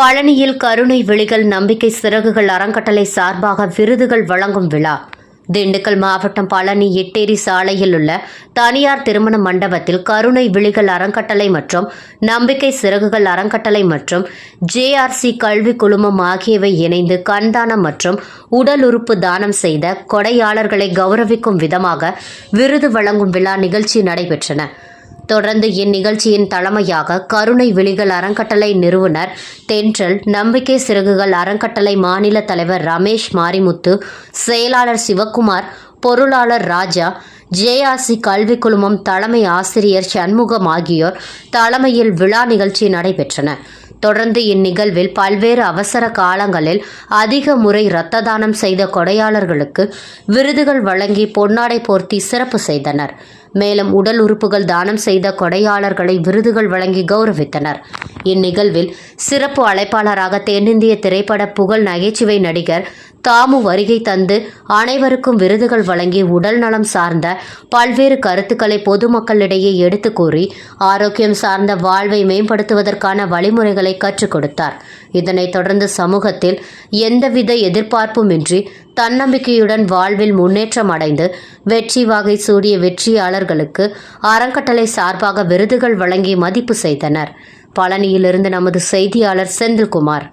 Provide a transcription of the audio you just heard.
பழனியில் கருணை விழிகள் நம்பிக்கை சிறகுகள் அறங்கட்டளை சார்பாக விருதுகள் வழங்கும் விழா. திண்டுக்கல் மாவட்டம் பழனி எட்டேரி சாலையில் உள்ள தனியார் திருமண மண்டபத்தில் கருணை விழிகள் அறங்கட்டளை மற்றும் நம்பிக்கை சிறகுகள் அறங்கட்டளை மற்றும் ஜேஆர்சி கல்வி குழுமம் ஆகியவை இணைந்து கண்தானம் மற்றும் உடல் உறுப்பு தானம் செய்த கொடையாளர்களை கௌரவிக்கும் விதமாக விருது வழங்கும் விழா நிகழ்ச்சி நடைபெற்றன. தொடர்ந்து இந்நிகழ்ச்சியின் தலைமையாக கருணை விழிகள் அறங்கட்டளை நிறுவனர் தென்றல் நம்பிக்கை சிறகுகள் அறங்கட்டளை மாநில தலைவர் ரமேஷ் மாரிமுத்து செயலாளர் சிவக்குமார் பொருளாளர் ராஜா ஜேஆர்சி கல்வி குழுமம் தலைமை ஆசிரியர் சண்முகம் ஆகியோர் தலைமையில் விழா நிகழ்ச்சி நடைபெற்றன. தொடர்ந்து இந்நிகழ்வில் பல்வேறு அவசர காலங்களில் அதிக முறை இரத்த தானம் செய்த கொடையாளர்களுக்கு விருதுகள் வழங்கி பொன்னாடை போர்த்தி சிறப்பு செய்தனர். மேலும் உடல் உறுப்புகள் தானம் செய்த கொடையாளர்களை விருதுகள் வழங்கி கௌரவித்தனர். இந்நிகழ்வில் சிறப்பு அழைப்பாளராக தென்னிந்திய திரைப்பட புகழ் நகைச்சுவை நடிகர் தாமு வருகை தந்து அனைவருக்கும் விருதுகள் வழங்கி உடல் நலம் சார்ந்த பல்வேறு கருத்துக்களை பொதுமக்களிடையே எடுத்து கூறி ஆரோக்கியம் சார்ந்த வாழ்வை மேம்படுத்துவதற்கான வழிமுறைகளை கற்றுக் கொடுத்தார். இதனைத் தொடர்ந்து சமூகத்தில் எந்தவித எதிர்பார்ப்புமின்றி தன்னம்பிக்கையுடன் வாழ்வில் முன்னேற்றம் அடைந்து வெற்றி வகை சூடிய வெற்றியாளர்களுக்கு அறங்கட்டளை சார்பாக விருதுகள் வழங்கி மதிப்பு செய்தனர். பழனியிலிருந்து நமது செய்தியாளர் செந்தில்குமார்.